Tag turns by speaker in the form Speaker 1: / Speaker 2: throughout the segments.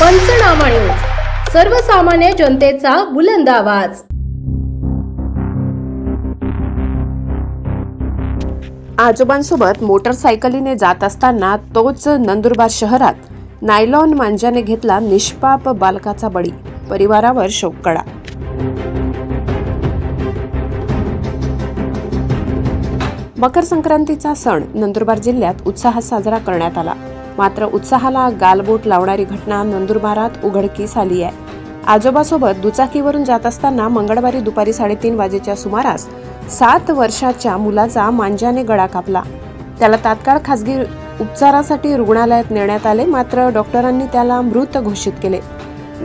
Speaker 1: पंचनामा न्यूज. सर्वसामान्य जनतेचा बुलंद आवाज.
Speaker 2: आजोबांसोबत मोटरसायकलीने जात असताना तोच नंदुरबार शहरात नायलॉन मांजाने घेतला निष्पाप बालकाचा बळी. परिवारावर शोककडा मकर संक्रांतीचा सण नंदुरबार जिल्ह्यात उत्साहात साजरा करण्यात आला. मात्र उत्साहाला गालबोट लावणारी घटना नंदुरबारात उघडकीस आली आहे. आजोबासोबत दुचाकीवरून जात असताना मंगळवारी दुपारी साडेतीन वाजेच्या सुमारास सात वर्षाच्या मुलाचा मांजाने गळा कापला. त्याला तात्काळ खासगी उपचारासाठी रुग्णालयात नेण्यात आले मात्र डॉक्टरांनी त्याला मृत घोषित केले.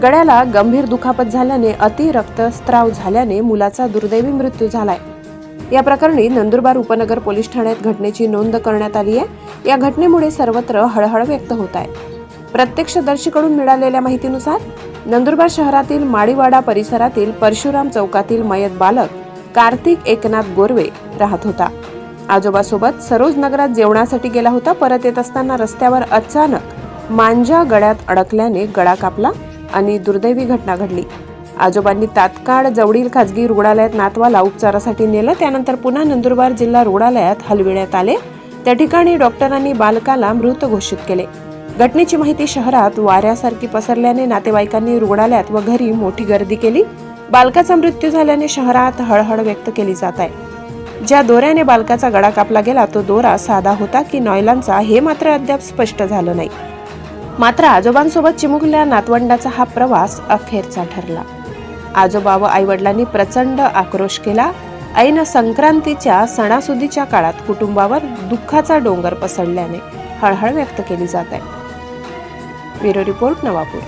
Speaker 2: गळ्याला गंभीर दुखापत झाल्याने अतिरक्तस्त्राव झाल्याने मुलाचा दुर्दैवी मृत्यू झालाय. या प्रकरणी नंदुरबार उपनगर पोलीस ठाण्यात घटनेची नोंद करण्यात आली आहे. या घटनेमुळे सर्वत्र हळहळ व्यक्त होत आहे. प्रत्यक्षदर्शीकडून मिळालेल्या माहितीनुसार नंदुरबार शहरातील माळीवाडा परिसरातील परशुराम चौकातील मयत बालक कार्तिक एकनाथ गोरवे राहत होता. आजोबासोबत सरोज नगरात जेवणासाठी गेला होता परत येत असताना रस्त्यावर अचानक मांजा गळ्यात अडकल्याने गळा कापला आणि दुर्दैवी घटना घडली. आजोबांनी तात्काळ जवळील खाजगी रुग्णालयात नातवाला उपचारासाठी नेलं. त्यानंतर पुन्हा नंदुरबार जिल्हा रुग्णालयात हलविण्यात आले. त्या ठिकाणी डॉक्टरांनी बालकाला मृत घोषित केले. घटनेची माहिती शहरात वाऱ्यासारखी पसरल्याने नातेवाईकांनी रुग्णालयात व घरी मोठी गर्दी केली. बालकाचा मृत्यू झाल्याने शहरात हळहळ व्यक्त केली जात आहे. ज्या दोऱ्याने बालकाचा गळा कापला गेला तो दोरा साधा होता की नॉयलांचा हे मात्र अद्याप स्पष्ट झालं नाही. मात्र आजोबांसोबत चिमुकल्या नातवंडाचा हा प्रवास अखेरचा ठरला. आजोबा व आईवडिलांनी प्रचंड आक्रोश केला. ऐन संक्रांतीच्या सणासुदीच्या काळात कुटुंबावर दुःखाचा डोंगर पसरल्याने हळहळ व्यक्त केली जात आहे. Bureau report Navapur.